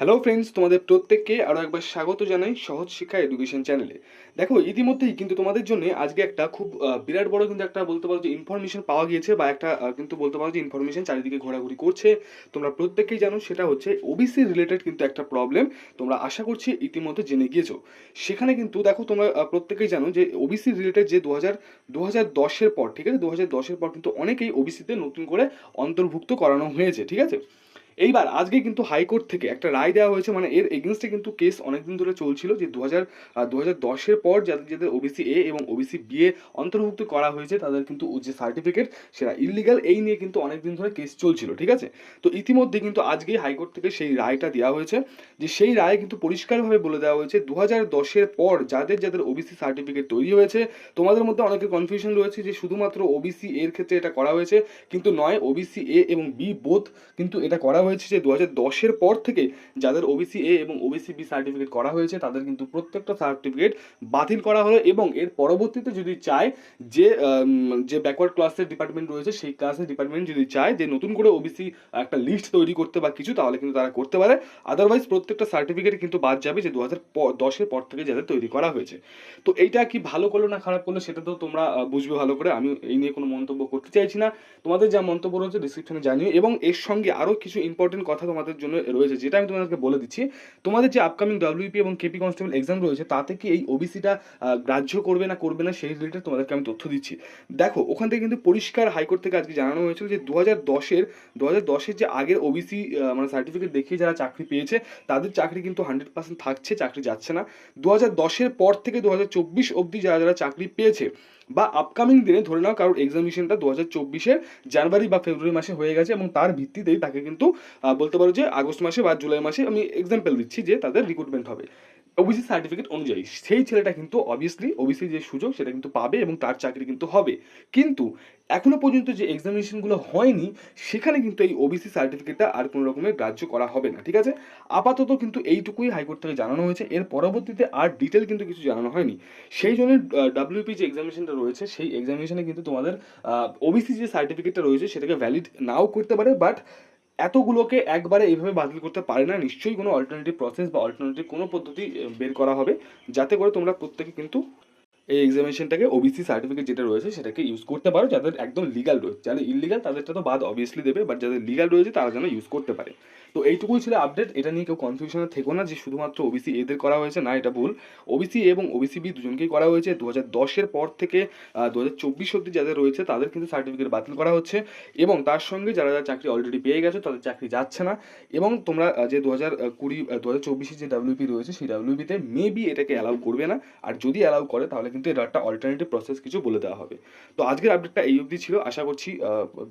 Hello friends তোমাদের প্রত্যেককে আরও একবার স্বাগত জানাই সহজ শিক্ষা এডুকেশন চ্যানেলে দেখো, ইতিমধ্যেই কিন্তু তোমাদের জন্য আজকে একটা খুব বিরাট বড় কিন্তু একটা বলতে পারো যে ইনফরমেশন পাওয়া গিয়েছে বা একটা কিন্তু বলতে পারো যে ইনফরমেশন চারিদিকে ঘোরাঘুরি করছে। তোমরা প্রত্যেকেই জানো সেটা হচ্ছে ওবিসি রিলেটেড কিন্তু একটা প্রবলেম তোমরা আশা করছি ইতিমধ্যে জেনে গিয়েছো। সেখানে কিন্তু দেখো তোমরা প্রত্যেকেই জানো যে ওবিসি রিলেটেড যে দু হাজার দু হাজার দশের পর, ঠিক আছে? দু হাজার দশের পর কিন্তু অনেকেই ওবিসিতে নতুন করে অন্তর্ভুক্ত করানো হয়েছে, ঠিক আছে? এইবার আজকে কিন্তু হাইকোর্ট থেকে একটা রায় দেওয়া হয়েছে মানে এর এগেনস্টে কিন্তু কেস অনেকদিন ধরে চলছিল যে দু হাজার দু হাজার দশের পর যাদের যাদের ওবিসি এ এবং ওবিসি বি এ অন্তর্ভুক্ত করা হয়েছে, তাদের কিন্তু যে সার্টিফিকেট সেটা ইলিগাল এই নিয়ে কিন্তু অনেকদিন ধরে কেস চলছিল, ঠিক আছে? তো ইতিমধ্যে কিন্তু আজকেই হাইকোর্ট থেকে সেই রায়টা দেওয়া হয়েছে, যে সেই রায়ে কিন্তু পরিষ্কারভাবে বলে দেওয়া হয়েছে দু হাজার দশের পর যাদের যাদের ওবিসি সার্টিফিকেট তৈরি হয়েছে, তোমাদের মধ্যে অনেকের কনফিউশন রয়েছে যে শুধুমাত্র ওবিসি এর ক্ষেত্রে এটা করা হয়েছে, কিন্তু নয় ওবিসি এ এবং বি বোধ কিন্তু এটা করা হয়েছে। যে দু হাজার দশের পর থেকে যাদের ওবিসি এ এবং ওবিসি বি সার্টিফিকেট করা হয়েছে, তাদের কিন্তু প্রত্যেকটা সার্টিফিকেট বাতিল করা হলো এবং এর পরবর্তীতে যদি চায় যে যে ব্যাকওয়ার্ড ক্লাসের ডিপার্টমেন্ট রয়েছে, সেই ক্লাসের ডিপার্টমেন্ট যদি চায় যে নতুন করে ওবিসি একটা লিস্ট তৈরি করতে বা কিছু, তাহলে কিন্তু তারা করতে পারে। আদারওয়াইজ প্রত্যেকটা সার্টিফিকেট কিন্তু বাদ যাবে যে দু হাজার দশের পর থেকে যাদের তৈরি করা হয়েছে। তো এইটা কি ভালো করল না খারাপ করল, সেটা তো তোমরা বুঝবে ভালো করে। আমি এই নিয়ে কোনো মন্তব্য করতে চাইছি না। তোমাদের যা মন্তব্য রয়েছে ডিসক্রিপশনে জানিও। এবং এর সঙ্গে আরও কিছু ইম্পর্টেন্ট কথা তোমাদের জন্য রয়েছে, যেটা আমি তোমাদেরকে বলে দিচ্ছি। তোমাদের যে আপকামিং ডাব্লিউপি এবং কেপি কনস্টেবল এক্সাম রয়েছে, তাতে কি এই ওবিসিটা গ্রাহ্য করবে না করবে না সেই রিলেটেড তোমাদেরকে আমি তথ্য দিচ্ছি। দেখো, ওখান থেকে কিন্তু পরিষ্কার হাইকোর্ট থেকে আজকে জানানো হয়েছিল যে দু হাজার দশের দু হাজার দশের যে আগের ওবিসি মানে সার্টিফিকেট দেখিয়ে যারা চাকরি পেয়েছে, তাদের চাকরি কিন্তু হান্ড্রেড পার্সেন্ট থাকছে, চাকরি যাচ্ছে না। দু হাজার দশের পর থেকে দু হাজার চব্বিশ অবধি যারা যারা চাকরি পেয়েছে, বা আপকামিং দিনে ধরে নাও কারোর এক্সামিনেশনটা দু হাজার চব্বিশের জানুয়ারি বা ফেব্রুয়ারি মাসে হয়ে গেছে এবং তার ভিত্তিতেই তাকে কিন্তু বলতে পারো যে আগস্ট মাসে বা জুলাই মাসে আমি এক্সাম্পল দিচ্ছি যে তাদের রিক্রুটমেন্ট হবে। ওবিসি সার্টিফিকেট অনুযায়ী সেই ছেলেটা কিন্তু অবভিয়াসলি ওবিসি যে সুযোগ সেটা কিন্তু পাবে এবং তার চাকরি কিন্তু হবে। কিন্তু এখনও পর্যন্ত যে এক্সামিনেশনগুলো হয়নি, সেখানে কিন্তু এই ওবিসি সার্টিফিকেটটা আর কোনো রকমের গ্রাহ্য করা হবে না, ঠিক আছে? আপাতত কিন্তু এইটুকুই হাইকোর্ট থেকে জানানো হয়েছে। এর পরবর্তীতে আর ডিটেল কিন্তু কিছু জানানো হয়নি। সেই জন্য ডাব্লিউপি যে এক্সামিনেশনটা রয়েছে, সেই এক্সামিনেশনে কিন্তু তোমাদের ওবিসি যে সার্টিফিকেটটা রয়েছে, সেটাকে ভ্যালিড নাও করতে পারে বাট এতগুলোকে একবারে এইভাবে বাতিল করতে পারে না। নিশ্চয়ই কোনো অল্টারনেটিভ প্রসেস বা অল্টারনেটিভ কোনো পদ্ধতি বের করা হবে। যাতে করে তোমরা প্রত্যেকে কিন্তু এই এক্সামিনেশনটাকে ওবিসি সার্টিফিকেট যেটা রয়েছে সেটাকে ইউজ করতে পারো, যাদের একদম লিগাল রয়েছে যাদের ইলিগাল তাদেরটা তো বাদ অবভিয়াসলি দেবে বাট যাদের লিগাল রয়েছে তারা যেন ইউজ করতে পারে। তো এইটুকুই ছিল আপডেট এটা নিয়ে কেউ কনফিউশনে থেকো না যে শুধুমাত্র ওবিসি এদের করা হয়েছে, না, এটা ভুল। ওবিসি এবং ওবিসি বি দুজনকেই করা হয়েছে। দু হাজার দশের পর থেকে দু হাজার চব্বিশ অব্দি যাদের রয়েছে তাদের কিন্তু সার্টিফিকেট বাতিল করা হচ্ছে। এবং তার সঙ্গে যারা যারা চাকরি অলরেডি পেয়ে গেছে তাদের চাকরি যাচ্ছে না। এবং তোমরা যে দু হাজার কুড়ি দু হাজার চব্বিশে যে ডাব্লিউপি রয়েছে, সেই ডাব্লিউপিতে মেবি এটাকে অ্যালাউ করবে না। আর যদি অ্যালাউ করে তাহলে কিন্তু এটা একটা অল্টারনেটিভ প্রসেস কিছু বলে দেওয়া হবে। তো আজকের আপডেটটা এই অবধি ছিল। আশা করছি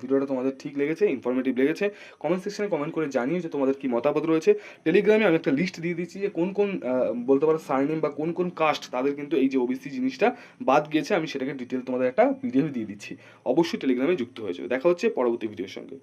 ভিডিওটা তোমাদের ঠিক লেগেছে ইনফরমেটিভ লেগেছে। কমেন্ট সেকশনে কমেন্ট করে জানিও যে তোমাদের কি মতামত রয়েছে। টেলিগ্রামে আমি একটা লিস্ট দিয়ে দিচ্ছি যে কোন কোন বলতে পারো সারনেম বা কোন কোন কাস্ট তাদের কিন্তু এই যে ওবিসি জিনিসটা বাদ গিয়েছে। আমি সেটাকে ডিটেল তোমাদের একটা পিডিএফ দিয়ে দিচ্ছি। অবশ্যই টেলিগ্রামে যুক্ত হয়ে যাবে। দেখা হচ্ছে পরবর্তী ভিডিওর সঙ্গে।